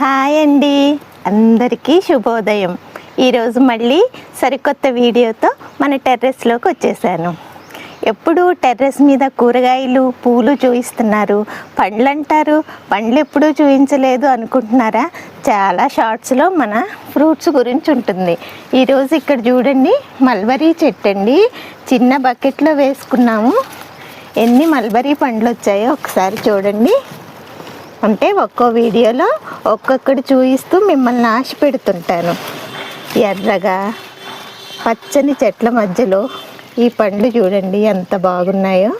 Hi అండి. అందరికీ శుభోదయం. ఈరోజు మళ్ళీ సరికొత్త వీడియోతో మన టెర్రస్లోకి వచ్చేసాను. ఎప్పుడు టెర్రస్ మీద కూరగాయలు పూలు చూపిస్తున్నారు పండ్లు అంటారు పండ్లు ఎప్పుడూ చూపించలేదు అనుకుంటున్నారా? చాలా షార్ట్స్లో మన ఫ్రూట్స్ గురించి ఉంటుంది. ఈరోజు ఇక్కడ చూడండి మల్బరీ చెట్టు అండి. చిన్న బకెట్లో వేసుకున్నాము. ఎన్ని మల్బరీ పండ్లు వచ్చాయో ఒకసారి చూడండి. అంటే ఒక్కో వీడియోలో ఒక్కొక్కటి చూపిస్తూ మిమ్మల్ని ఆశ పెడుతుంటాను. ఎర్రగా పచ్చని చెట్ల మధ్యలో ఈ పండ్లు చూడండి ఎంత బాగున్నాయో.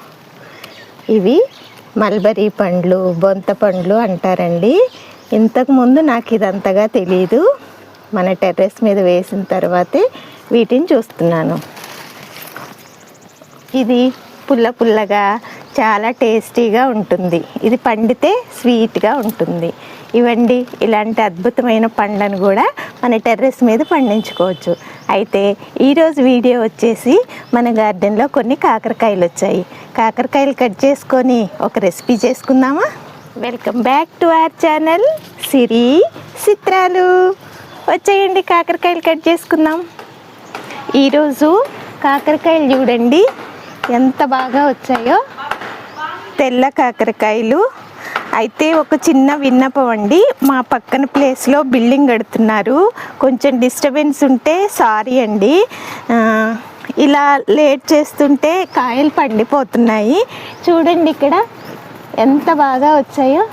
ఇవి మల్బరీ పండ్లు బొంత పండ్లు అంటారండి. ఇంతకుముందు నాకు ఇదంతగా తెలియదు మన టెర్రస్ మీద వేసిన తర్వాతే వీటిని చూస్తున్నాను. ఇది పుల్ల పుల్లగా చాలా టేస్టీగా ఉంటుంది. ఇది పండితే స్వీట్గా ఉంటుంది. ఇవండి ఇలాంటి అద్భుతమైన పండ్లను కూడా మన టెర్రస్ మీద పండించుకోవచ్చు. అయితే ఈరోజు వీడియో వచ్చేసి మన గార్డెన్లో కొన్ని కాకరకాయలు వచ్చాయి. కాకరకాయలు కట్ చేసుకొని ఒక రెసిపీ చేసుకుందామా? Welcome back to our channel Siri Chitralu. వచ్చేయండి కాకరకాయలు కట్ చేసుకుందాం. ఈరోజు కాకరకాయలు చూడండి ఎంత బాగా వచ్చాయో. తెల్ల కాకరకాయలు. అయితే ఒక చిన్న విన్నపం అండి. మా పక్కన ప్లేస్లో బిల్డింగ్ కడుతున్నారు. కొంచెం డిస్టర్బెన్స్ ఉంటే సారీ అండి. ఇలా లేట్ చేస్తుంటే కాయలు పండిపోతున్నాయి. చూడండి ఇక్కడ ఎంత బాగా వచ్చాయో.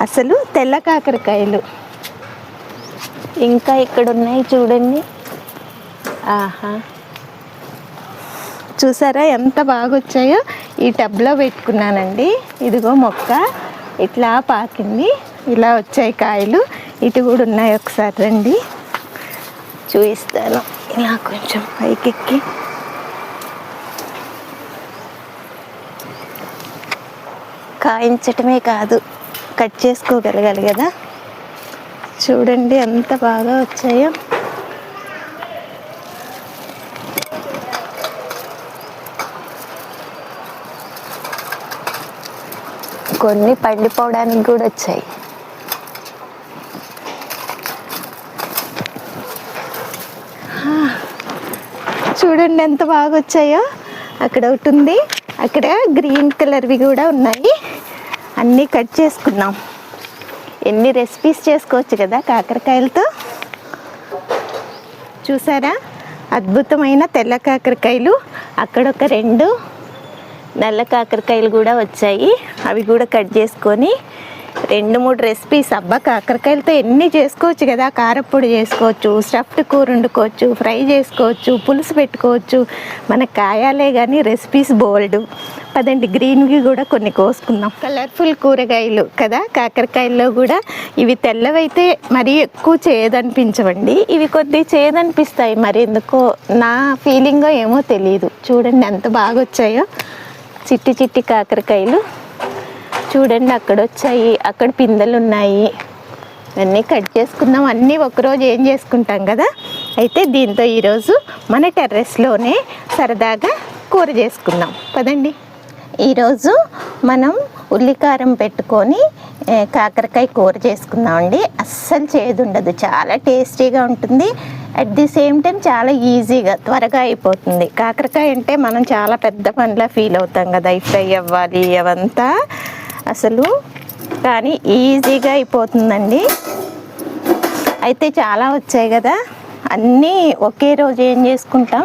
అసలు తెల్ల కాకరకాయలు. ఇంకా ఇక్కడ ఉన్నాయి చూడండి. ఆహా. చూసారా ఎంత బాగా వచ్చాయో ఈ టబ్లో పెట్టుకున్నానండి. ఇదిగో మొక్క. ఇట్లా పాకింది. ఇలా వచ్చాయి కాయలు. ఇటు కూడా ఉన్నాయి ఒకసారి రండి. చూపిస్తాను. ఇలా కొంచెం పైకెక్కి. కాయించటమే కాదు. కట్ చేసుకోగలగాలి కదా. చూడండి ఎంత బాగా వచ్చాయో. కొన్ని పండిపోవడానికి కూడా వచ్చాయి. చూడండి ఎంత బాగా వచ్చాయో. అక్కడ ఒకటి ఉంది. అక్కడ గ్రీన్ కలర్వి కూడా ఉన్నాయి. అన్నీ కట్ చేసుకున్నాం. ఎన్ని రెసిపీస్ చేసుకోవచ్చు కదా కాకరకాయలతో? చూసారా? అద్భుతమైన తెల్ల కాకరకాయలు. అక్కడ ఒక రెండు నల్ల కాకరకాయలు కూడా వచ్చాయి. అవి కూడా కట్ చేసుకొని రెండు మూడు రెసిపీస్ అబ్బా కాకరకాయలతో ఎన్ని చేసుకోవచ్చు కదా? కారప్పొడి చేసుకోవచ్చు స్టఫ్డ్ కూర వండుకోవచ్చు ఫ్రై చేసుకోవచ్చు పులుసు పెట్టుకోవచ్చు. మన కాయాలే కానీ రెసిపీస్ బోల్డ్ పదండి గ్రీన్వి కూడా కొన్ని కోసుకుందాం. కలర్ఫుల్ కూరగాయలు కదా? కాకరకాయల్లో కూడా ఇవి తెల్లవైతే మరీ ఎక్కువ చేయదనిపించవండి ఇవి కొద్ది చేయదనిపిస్తాయి మరి ఎందుకో నా ఫీలింగో ఏమో తెలియదు చూడండి ఎంత బాగా వచ్చాయో చిట్టి చిట్టి కాకరకాయలు. చూడండి అక్కడ వచ్చాయి అక్కడ పిందెలు ఉన్నాయి అన్నీ కట్ చేసుకుందాం. అన్నీ ఒకరోజు ఏం చేసుకుంటాం కదా? అయితే దీంతో ఈరోజు మన టెర్రస్లోనే సరదాగా కూర చేసుకుందాం. పదండి. ఈరోజు మనం ఉల్లికారం పెట్టుకొని కాకరకాయ కూర చేసుకుందామండి. అస్సలు చేదు ఉండదు. చాలా టేస్టీగా ఉంటుంది. అట్ ది సేమ్ టైం చాలా ఈజీగా త్వరగా అయిపోతుంది. కాకరకాయ అంటే మనం చాలా పెద్ద పనిలా ఫీల్ అవుతాం కదా. ఈ ఫ్రై అవ్వాలి అవంతా. అసలు కానీ ఈజీగా అయిపోతుందండి. అయితే చాలా వచ్చాయి కదా. అన్నీ ఒకే రోజు ఏం చేసుకుంటాం?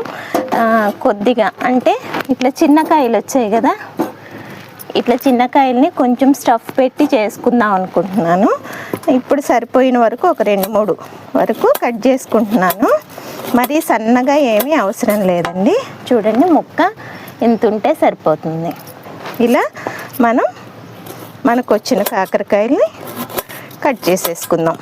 కొద్దిగా. అంటే ఇట్లా చిన్న కాయలు వచ్చాయి కదా. ఇట్లా చిన్న కాయల్ని కొంచెం స్టఫ్ పెట్టి చేసుకుందాం అనుకుంటున్నాను. ఇప్పుడు సరిపోయిన వరకు ఒక రెండు మూడు వరకు కట్ చేసుకుంటున్నాను. మరీ సన్నగా ఏమీ అవసరం లేదండి. చూడండి ముక్క ఇంత ఉంటే సరిపోతుంది. ఇలా మనం మనకు వచ్చిన కాకరకాయల్ని కట్ చేసేసుకుందాం.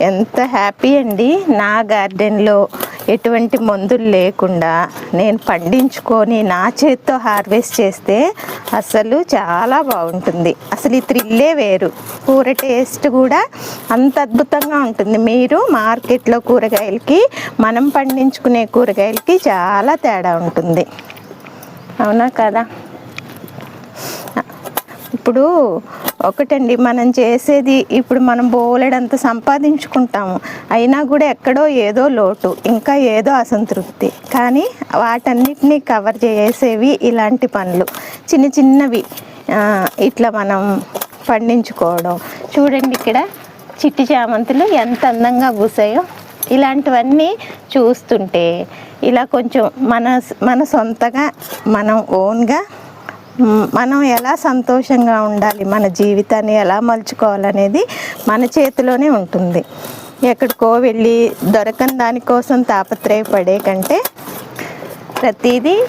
ఎంత హ్యాపీ అండి. నా గార్డెన్లో ఎటువంటి మందులు లేకుండా నేను పండించుకొని నా చేత్తో హార్వెస్ట్ చేస్తే అసలు చాలా బాగుంటుంది. అసలు ఈ థ్రిల్లే వేరు. కూర టేస్ట్ కూడా అంత అద్భుతంగా ఉంటుంది. మీరు మార్కెట్లో కూరగాయలకి మనం పండించుకునే కూరగాయలకి చాలా తేడా ఉంటుంది. అవునా కదా? ఇప్పుడు ఒకటండి మనం చేసేది ఇప్పుడు మనం బోలెడంత సంపాదించుకుంటాము. అయినా కూడా ఎక్కడో ఏదో లోటు ఇంకా ఏదో అసంతృప్తి. కానీ వాటన్నిటినీ కవర్ చేసేవి ఇలాంటి పనులు. చిన్న చిన్నవి ఇట్లా మనం పండించుకోవడం. చూడండి ఇక్కడ చిట్టి చామంతులు ఎంత అందంగా పూసాయో. ఇలాంటివన్నీ చూస్తుంటే ఇలా కొంచెం మన మన సొంతగా మనం ఓన్గా మనం ఎలా సంతోషంగా ఉండాలి మన జీవితాన్ని ఎలా మలుచుకోవాలనేది మన చేతిలోనే ఉంటుంది. ఎక్కడికో వెళ్ళి దొరకని దానికోసం తాపత్రయపడే కంటే ప్రతిదీ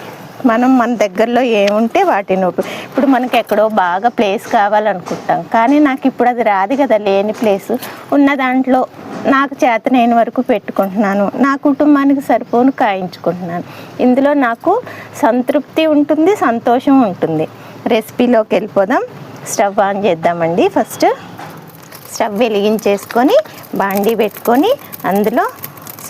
మనం మన దగ్గరలో ఏముంటే వాటిని ఇప్పుడు మనకి ఎక్కడో బాగా ప్లేస్ కావాలనుకుంటాం. కానీ నాకు ఇప్పుడు అది రాదు కదా లేని ప్లేస్. ఉన్న దాంట్లో నాకు చేతనైన వరకు పెట్టుకుంటున్నాను. నా కుటుంబానికి సరిపోను కాయించుకుంటున్నాను. ఇందులో నాకు సంతృప్తి ఉంటుంది సంతోషం ఉంటుంది. రెసిపీలోకి వెళ్ళిపోదాం. స్టవ్ ఆన్ చేద్దామండి. ఫస్ట్ స్టవ్ వెలిగించేసుకొని బాండీ పెట్టుకొని అందులో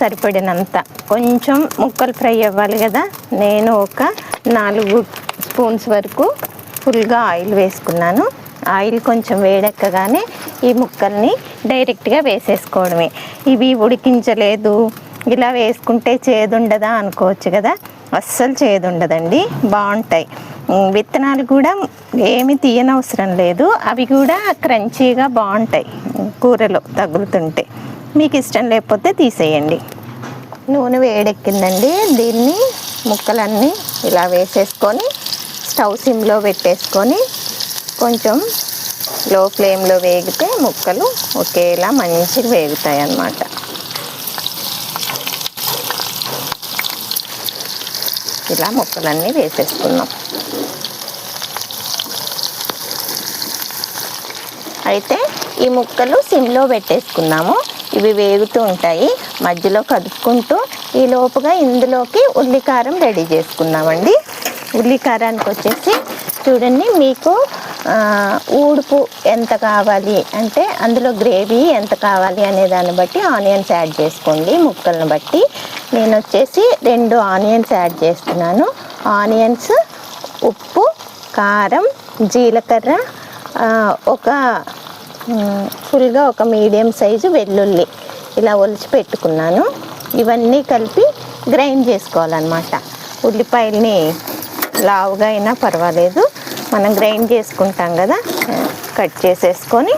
సరిపడినంత కొంచెం ముక్కలు ఫ్రై అవ్వాలి కదా. నేను ఒక నాలుగు స్పూన్స్ వరకు ఫుల్గా ఆయిల్ వేసుకున్నాను. ఆయిల్ కొంచెం వేడెక్కగానే ఈ ముక్కల్ని డైరెక్ట్గా వేసేసుకోవడమే. ఇవి ఉడికించలేదు. ఇలా వేసుకుంటే చేదుండదా అనుకోవచ్చు కదా? అస్సలు చేదుండదండి. బాగుంటాయి విత్తనాలు కూడా ఏమి తీయనవసరం లేదు. అవి కూడా క్రంచీగా బాగుంటాయి కూరలో తగులుతుంటే. మీకు ఇష్టం లేకపోతే తీసేయండి. నూనె వేడెక్కిందండి. దీన్ని ముక్కలన్నీ ఇలా వేసేసుకొని స్టవ్ సిమ్లో పెట్టేసుకొని కొంచెం లో ఫ్లేమ్లో వేగితే ముక్కలు ఒకేలా మంచిగా వేగుతాయి అన్నమాట. ఇలా ముక్కలన్నీ వేసేసుకున్నాం. అయితే ఈ ముక్కలు సిమ్లో పెట్టేసుకున్నాము. ఇవి వేగుతూ ఉంటాయి. మధ్యలో కదుపుకుంటూ ఈ లోపుగా ఇందులోకి ఉల్లికారం రెడీ చేసుకున్నామండి ఉల్లికారానికి వచ్చేసి చూడండి మీకు ఊడుపు ఎంత కావాలి అంటే అందులో గ్రేవీ ఎంత కావాలి అనే దాన్ని బట్టి ఆనియన్స్ యాడ్ చేసుకోండి. ముక్కలను బట్టి నేను వచ్చేసి రెండు ఆనియన్స్ యాడ్ చేస్తున్నాను. ఆనియన్స్ ఉప్పు కారం జీలకర్ర ఒక ఫుల్గా ఒక మీడియం సైజు వెల్లుల్లి ఇలా ఒలిచి పెట్టుకున్నాను. ఇవన్నీ కలిపి గ్రైండ్ చేసుకోవాలన్నమాట. ఉల్లిపాయల్ని లావుగా అయినా పర్వాలేదు. మనం గ్రైండ్ చేసుకుంటాం కదా కట్ చేసేసుకొని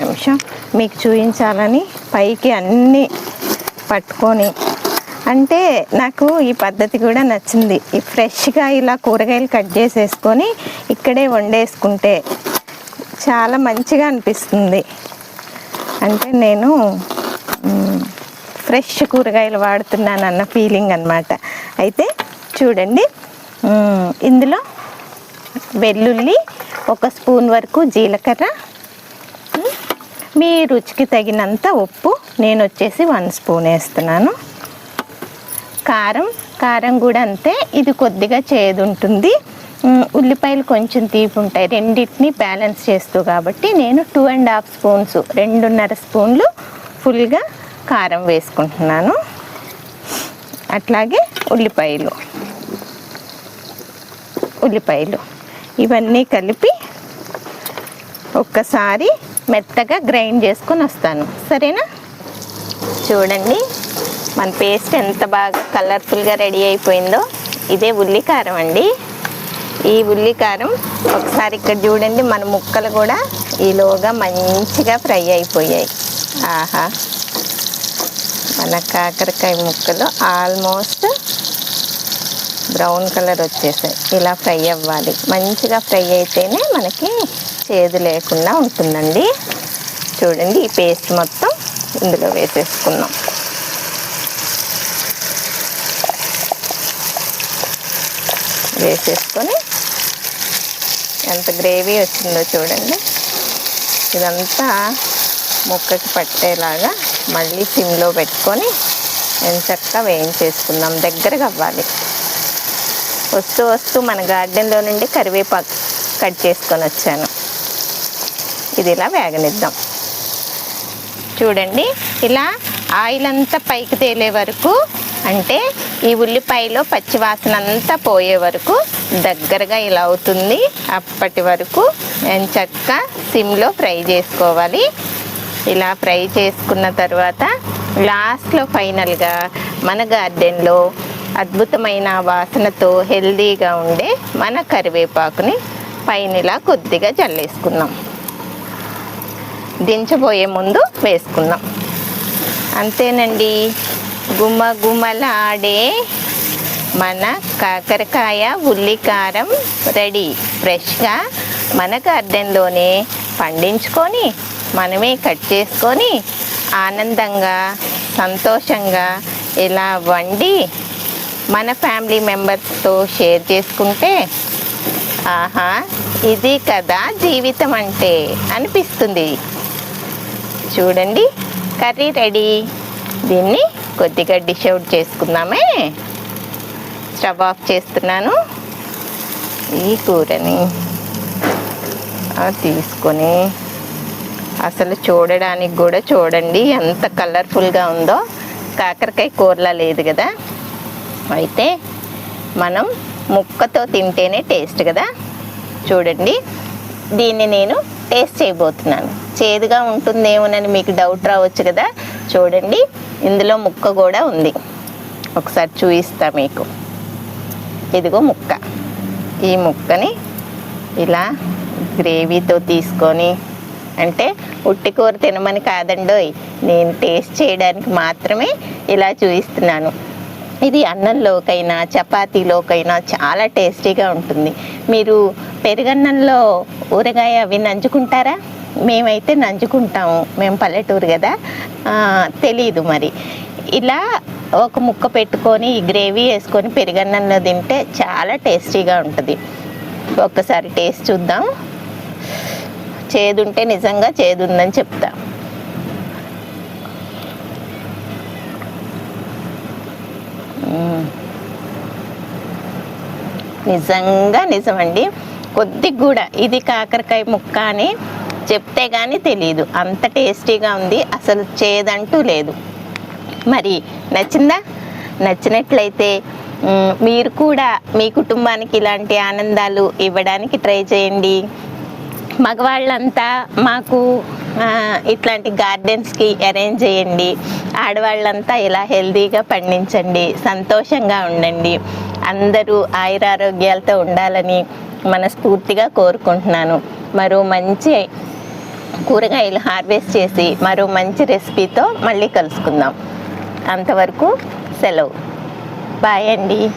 నిమిషం. మీకు చూపించాలని పైకి అన్నీ పట్టుకొని. అంటే నాకు ఈ పద్ధతి కూడా నచ్చింది. ఈ ఫ్రెష్గా ఇలా కూరగాయలు కట్ చేసేసుకొని ఇక్కడే వండేసుకుంటే చాలా మంచిగా అనిపిస్తుంది. అంటే నేను ఫ్రెష్ కూరగాయలు వాడుతున్నాను అన్న ఫీలింగ్ అనమాట అయితే చూడండి ఇందులో వెల్లుల్లి ఒక స్పూన్ వరకు జీలకర్ర మీ రుచికి తగినంత ఉప్పు నేను వచ్చేసి వన్ స్పూన్ వేస్తున్నాను. కారం కారం కూడా అంతే ఇది కొద్దిగా చేదు ఉంటుంది. ఉల్లిపాయలు కొంచెం తీపి ఉంటాయి రెండింటిని బ్యాలెన్స్ చేస్తూ కాబట్టి నేను టూ అండ్ హాఫ్ స్పూన్స్ రెండున్నర స్పూన్లు ఫుల్గా కారం వేసుకుంటున్నాను. అట్లాగే ఉల్లిపాయలు. ఉల్లిపాయలు. ఇవన్నీ కలిపి ఒక్కసారి మెత్తగా గ్రైండ్ చేసుకొని వస్తాను. సరేనా? చూడండి మన పేస్ట్ ఎంత బాగా కలర్ఫుల్గా రెడీ అయిపోయిందో. ఇదే ఉల్లికారం అండి. ఈ ఉల్లికారం ఒకసారి ఇక్కడ చూడండి మన ముక్కలు కూడా ఈలోగా మంచిగా ఫ్రై అయిపోయాయి. ఆహా! మన కాకరకాయ ముక్కలు ఆల్మోస్ట్ బ్రౌన్ కలర్ వచ్చేసాయి. ఇలా ఫ్రై అవ్వాలి. మంచిగా ఫ్రై అయితేనే మనకి చేదు లేకుండా ఉంటుందండి. చూడండి ఈ పేస్ట్ మొత్తం ఇందులో వేసేసుకున్నాం. వేసేసుకొని ఎంత గ్రేవీ వచ్చిందో చూడండి. ఇదంతా ముక్కకి పట్టేలాగా మళ్ళీ సిమ్లో పెట్టుకొని ఎంచక్క వేయించేసుకుందాం. దగ్గరగా అవ్వాలి. వస్తూ వస్తూ మన గార్డెన్లో నుండి కరివేపాకు కట్ చేసుకొని వచ్చాను. ఇది ఇలా వేగనిద్దాం. చూడండి ఇలా ఆయిల్ అంతా పైకి తేలే వరకు అంటే ఈ ఉల్లిపాయలో పచ్చివాసన అంతా పోయే వరకు దగ్గరగా ఇలా అవుతుంది. అప్పటి వరకు చక్క సిమ్లో ఫ్రై చేసుకోవాలి. ఇలా ఫ్రై చేసుకున్న తర్వాత లాస్ట్లో ఫైనల్గా మన గార్డెన్లో అద్భుతమైన వాసనతో హెల్దీగా ఉండే మన కరివేపాకుని పైన ఇలా కొద్దిగా జల్లేసుకుందాం. దించబోయే ముందు వేసుకుందాం. అంతేనండి. గుమ్మ గుమ్మలాడే మన కాకరకాయ ఉల్లికారం రెడీ. ఫ్రెష్గా మన గార్డెన్లోనే పండించుకొని మనమే కట్ చేసుకొని ఆనందంగా సంతోషంగా ఇలా వండి మన ఫ్యామిలీ మెంబర్స్తో షేర్ చేసుకుంటే ఆహా ఇది కదా జీవితం అంటే అనిపిస్తుంది. చూడండి కర్రీ రెడీ. దీన్ని కొద్దిగా డిష్ అవుట్ చేసుకుందామే. స్టవ్ ఆఫ్ చేస్తున్నాను. ఈ కూరని తీసుకొని అసలు చూడడానికి కూడా చూడండి ఎంత కలర్ఫుల్గా ఉందో. కాకరకాయ కూరలా లేదు కదా. అయితే మనం ముక్కతో తింటేనే టేస్ట్ కదా. చూడండి దీన్ని నేను టేస్ట్ చేయబోతున్నాను. చేదుగా ఉంటుందేమోనని మీకు డౌట్ రావచ్చు కదా. చూడండి ఇందులో ముక్క కూడా ఉంది. ఒకసారి చూపిస్తా మీకు. ఇదిగో ముక్క. ఈ ముక్కని ఇలా గ్రేవీతో తీసుకొని అంటే ఉట్టి కూర తినమని కాదండోయ్. నేను టేస్ట్ చేయడానికి మాత్రమే ఇలా చూపిస్తున్నాను ఇది అన్నంలోకైనా చపాతీలోకైనా చాలా టేస్టీగా ఉంటుంది. మీరు పెరుగన్నంలో ఊరగాయ అవి నంచుకుంటారా మేమైతే నంచుకుంటాము మేము పల్లెటూరు కదా. తెలీదు మరి. ఇలా ఒక ముక్క పెట్టుకొని గ్రేవీ వేసుకొని పెరుగన్నంలో తింటే చాలా టేస్టీగా ఉంటుంది. ఒక్కసారి టేస్ట్ చూద్దాం. చేదుంటే నిజంగా చేదుందని చెప్తా. నిజంగా నిజమండి. కొద్దిగా కూడా ఇది కాకరకాయ ముక్క అని చెప్తే కానీ తెలియదు అంత టేస్టీగా ఉంది. అసలు చేదంటూ లేదు. మరి నచ్చిందా? నచ్చినట్లయితే మీరు కూడా మీ కుటుంబానికి ఇలాంటి ఆనందాలు ఇవ్వడానికి ట్రై చేయండి. మగవాళ్ళంతా మాకు ఇట్లాంటి గార్డెన్స్కి అరేంజ్ చేయండి. ఆడవాళ్ళంతా ఇలా హెల్తీగా పండించండి. సంతోషంగా ఉండండి. అందరూ ఆయురారోగ్యాలతో ఉండాలని మనస్ఫూర్తిగా కోరుకుంటున్నాను. మరో మంచి కూరగాయలు హార్వెస్ట్ చేసి మరో మంచి రెసిపీతో మళ్ళీ కలుసుకుందాం. అంతవరకు సెలవు. బాయ్ అండి.